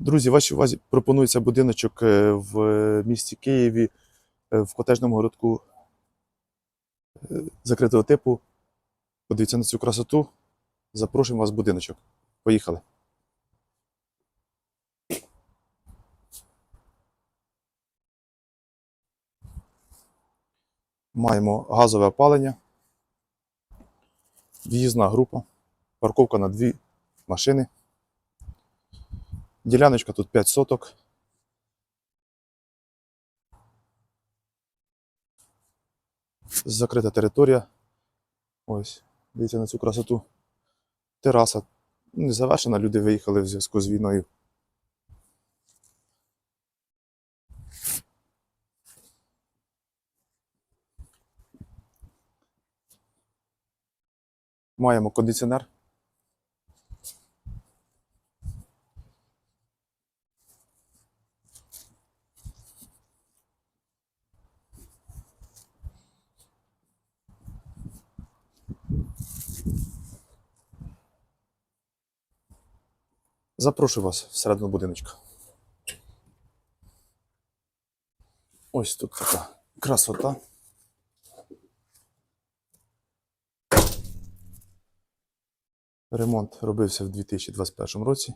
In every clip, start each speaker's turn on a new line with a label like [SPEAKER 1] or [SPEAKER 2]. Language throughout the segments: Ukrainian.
[SPEAKER 1] Друзі, вашій увазі пропонується будиночок е, в місті Києві е, в котежному городку е, закритого типу. Подивіться на цю красоту. Запрошуємо вас в будиночок. Поїхали. Маємо газове опалення, в'їзна група, парковка на дві машини. Діляночка тут 5 соток. Закрита територія. Ось, дивіться на цю красоту. Тераса не завершена, люди виїхали в зв'язку з війною. Маємо кондиціонер. Запрошую вас всередину будиночка. Ось тут така красота. Ремонт робився в 2021 році.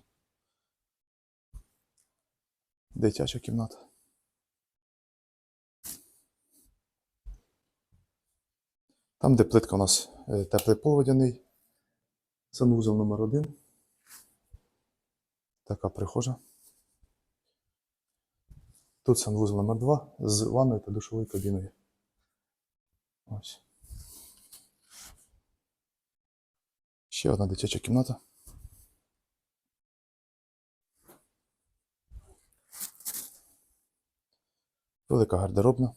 [SPEAKER 1] Дитяча кімната. Там, де плитка у нас е, теплий пол водяний. Санвузол номер один. Така прихожа. Тут санвузол номер 2 з ванною та душовою кабіною. Ось. Ще одна дитяча кімната. Велика гардеробна.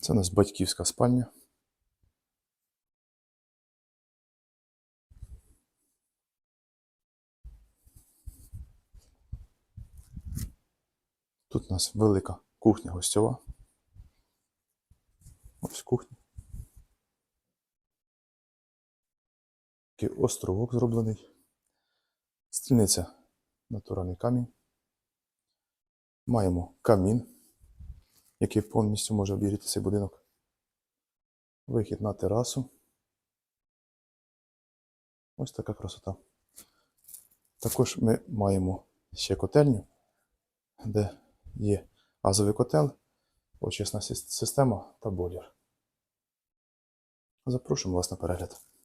[SPEAKER 1] Це у нас батьківська спальня. Тут у нас велика кухня гостьова. Ось кухня. Такий островок зроблений. Стільниця натуральний камінь. Маємо камін, який повністю може обігріти цей будинок. Вихід на терасу. Ось така красота. Також ми маємо ще котельню, де є газовий котел, очисна система та бойлер. Запрошуємо вас на перегляд.